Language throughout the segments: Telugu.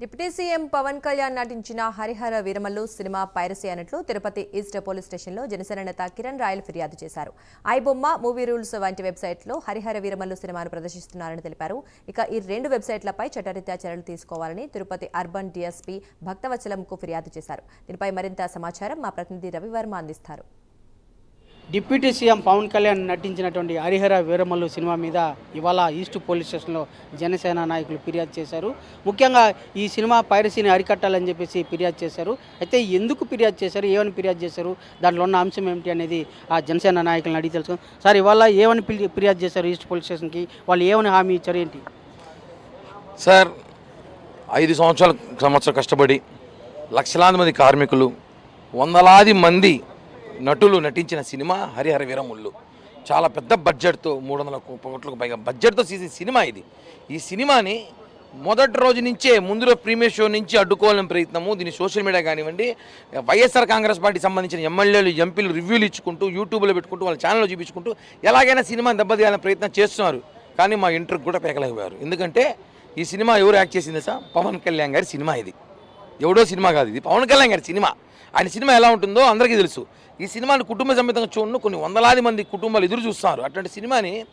డిప్యూటీ సీఎం పవన్ కళ్యాణ్ నటించిన హరిహర వీరమల్లు సినిమా పైరసీ అన్నట్లు తిరుపతి ఈస్ట్ పోలీస్ స్టేషన్లో జనసేన నేత కిరణ్ రాయల్ ఫిర్యాదు చేశారు. ఐబొమ్మ మూవీ రూల్స్ వంటి వెబ్సైట్లో హరిహర వీరమల్లు సినిమాను ప్రదర్శిస్తున్నారని తెలిపారు. ఇక ఈ రెండు వెబ్సైట్లపై చట్టరీత్యా చర్యలు తీసుకోవాలని తిరుపతి అర్బన్ డీఎస్పీ భక్తవచలంకు ఫిర్యాదు చేశారు. దీనిపై మరింత సమాచారం మా ప్రతినిధి రవివర్మ అందిస్తారు. డిప్యూటీ సీఎం పవన్ కళ్యాణ్ నటించినటువంటి హరిహర వీరమల్లు సినిమా మీద ఇవాళ ఈస్ట్ పోలీస్ స్టేషన్లో జనసేన నాయకులు ఫిర్యాదు చేశారు. ముఖ్యంగా ఈ సినిమా పైరసీని అరికట్టాలని చెప్పేసి ఫిర్యాదు చేశారు. అయితే ఎందుకు ఫిర్యాదు చేశారు? ఏమని ఫిర్యాదు చేశారు? దాంట్లో ఉన్న అంశం ఏమిటి అనేది ఆ జనసేన నాయకులను అడిగి తెలుసు సార్ ఇవాళ ఏమని ఫిర్యాదు చేశారు ఈస్ట్ పోలీస్ స్టేషన్కి? వాళ్ళు ఏమని హామీ ఇచ్చారు ఏంటి? సార్ ఐదు సంవత్సరాల సంవత్సరం కష్టపడి లక్షలాది మంది కార్మికులు వందలాది మంది నటులు నటించిన సినిమా హరిహర వీరముళ్ళు. చాలా పెద్ద బడ్జెట్తో మూడు వందల కోట్లకు పైగా బడ్జెట్తో తీసిన సినిమా ఇది. ఈ సినిమాని మొదటి రోజు నుంచే ముందులో ప్రీమియర్ షో నుంచి అడ్డుకోవాలని ప్రయత్నము. దీన్ని సోషల్ మీడియా కానివ్వండి వైఎస్ఆర్ కాంగ్రెస్ పార్టీ సంబంధించిన ఎమ్మెల్యేలు ఎంపీలు రివ్యూలు ఇచ్చుకుంటూ యూట్యూబ్లో పెట్టుకుంటూ వాళ్ళ ఛానల్లో చూపించుకుంటూ ఎలాగైనా సినిమాని దెబ్బతీయాలని ప్రయత్నం చేస్తున్నారు. కానీ మా ఇంటర్కి కూడా పేకలేకపోయారు. ఎందుకంటే ఈ సినిమా ఎవరు యాక్ట్ చేసింది సార్ పవన్ కళ్యాణ్ గారి సినిమా ఇది. ఎవడో సినిమా కాదు ఇది. పవన్ కళ్యాణ్ గారి సినిమా. ఆయన సినిమా ఎలా ఉంటుందో అందరికీ తెలుసు. ఈ సినిమాని కుటుంబ సమేతంగా చూడను. కొన్ని వందలాది మంది కుటుంబాలు ఎదురు చూస్తున్నారు. అట్లాంటి సినిమాని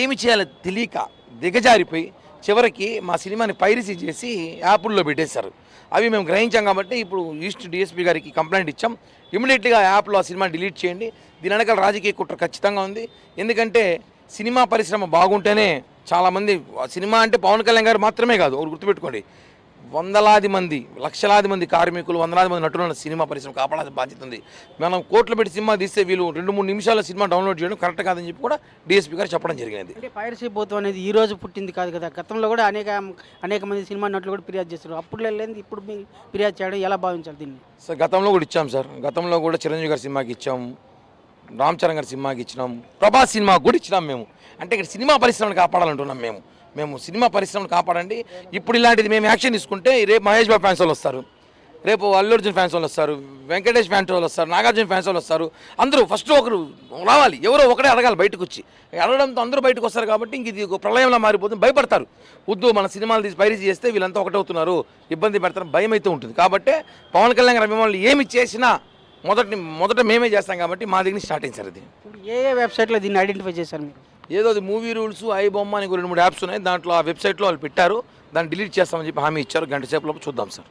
ఏమి చేయాలో తెలియక దిగజారిపోయి చివరికి మా సినిమాని పైరసీ చేసి యాప్ల్లో పెట్టేశారు. అవి మేము గ్రహించాం కాబట్టి ఇప్పుడు ఈస్ట్ డిఎస్పీ గారికి కంప్లైంట్ ఇచ్చాం. ఇమీడియట్గా యాప్లో ఆ సినిమా డిలీట్ చేయండి. దీని వెనకాల రాజకీయ కుట్ర ఖచ్చితంగా ఉంది. ఎందుకంటే సినిమా పరిశ్రమ బాగుంటేనే చాలామంది సినిమా అంటే పవన్ కళ్యాణ్ గారు మాత్రమే కాదు ఒకరు గుర్తుపెట్టుకోండి. వందలాది మంది లక్షలాది మంది కార్మికులు వందలాది మంది నటులను సినిమా పరిశ్రమ కాపాడాల్సిన బాధ్యత ఉంది. మనం కోట్లు పెట్టి సినిమా తీస్తే వీళ్ళు రెండు మూడు నిమిషాల సినిమా డౌన్లోడ్ చేయడం కరెక్ట్ కాదని చెప్పి కూడా డిఎస్పీ గారు చెప్పడం జరిగింది అంటే పైరసీ పోతం అనేది ఈ రోజు పుట్టింది కాదు కదా. గతంలో కూడా అనేక అనేక మంది సినిమా నటులు కూడా ఫిర్యాదు చేస్తారు అప్పుడు లేని ఇప్పుడు ఫిర్యాదు చేయడం ఎలా భావించాలి దీన్ని? సార్ గతంలో కూడా ఇచ్చాం సార్. గతంలో కూడా చిరంజీవి గారి సినిమాకి ఇచ్చాం. రామ్ చరణ్ గారి సినిమాకి ఇచ్చినాం ప్రభాస్ సినిమాకి కూడా ఇచ్చినాం మేము. అంటే ఇక్కడ సినిమా పరిశ్రమను కాపాడాలంటున్నాం మేము. మేము సినిమా పరిశ్రమను కాపాడండి. ఇప్పుడు ఇలాంటిది మేము యాక్షన్ తీసుకుంటే రేపు మహేష్ బాబు ఫ్యాన్స్ వాళ్ళు వస్తారు. రేపు అల్లు అర్జున్ ఫ్యాన్స్ వాళ్ళు వస్తారు వెంకటేష్ ఫ్యాన్స్ వాళ్ళు వస్తారు నాగార్జున ఫ్యాన్స్ వాళ్ళు వస్తారు. అందరూ ఫస్ట్ ఒకరు రావాలి. ఎవరో ఒకటే అడగాలి బయటకు వచ్చి అడగడంతో అందరూ బయటకు వస్తారు కాబట్టి ఇంక ఇది ఒక ప్రళయంలో మారిపోతుంది. భయపడతారు. వద్దు మన సినిమాలు తీసి పైరసీ చేస్తే వీళ్ళంతా ఒకటవుతున్నారు ఇబ్బంది పెడతారు భయం అయితే ఉంటుంది. కాబట్టి పవన్ కళ్యాణ్ గారు మిమ్మల్ని ఏమి చేసినా మొదటి మొదట మేమే చేస్తాం కాబట్టి మా దగ్గర స్టార్ట్ అయింది సార్ ఇది. ఏ ఏ వెబ్సైట్లో దీన్ని ఐడెంటిఫై చేశారు మీరు? ఏదో అది మూవీ రూల్స్ ఐ బొమ్మ అని రెండు మూడు యాప్స్ ఉన్నాయి. దాంట్లో ఆ వెబ్సైట్లో వాళ్ళు పెట్టారు. దాన్ని డిలీట్ చేస్తామని చెప్పి హామీ ఇచ్చారు. గంట సేపు చూద్దాం సార్.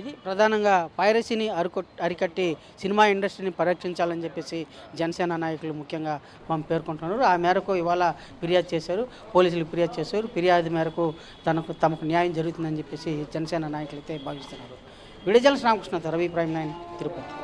ఇది ప్రధానంగా పైరసీని అరికొ అరికట్టి సినిమా ఇండస్ట్రీని పరిరక్షించాలని చెప్పేసి జనసేన నాయకులు ముఖ్యంగా మనం పేర్కొంటున్నారు. ఆ మేరకు ఇవాళ ఫిర్యాదు చేశారు. పోలీసులు ఫిర్యాదు చేశారు. ఫిర్యాదు మేరకు తనకు తమకు న్యాయం జరుగుతుందని చెప్పేసి జనసేన నాయకులు అయితే భావిస్తున్నారు. విడుదల రామకృష్ణ రవి ప్రైమ్ నైన్ తిరుపతి.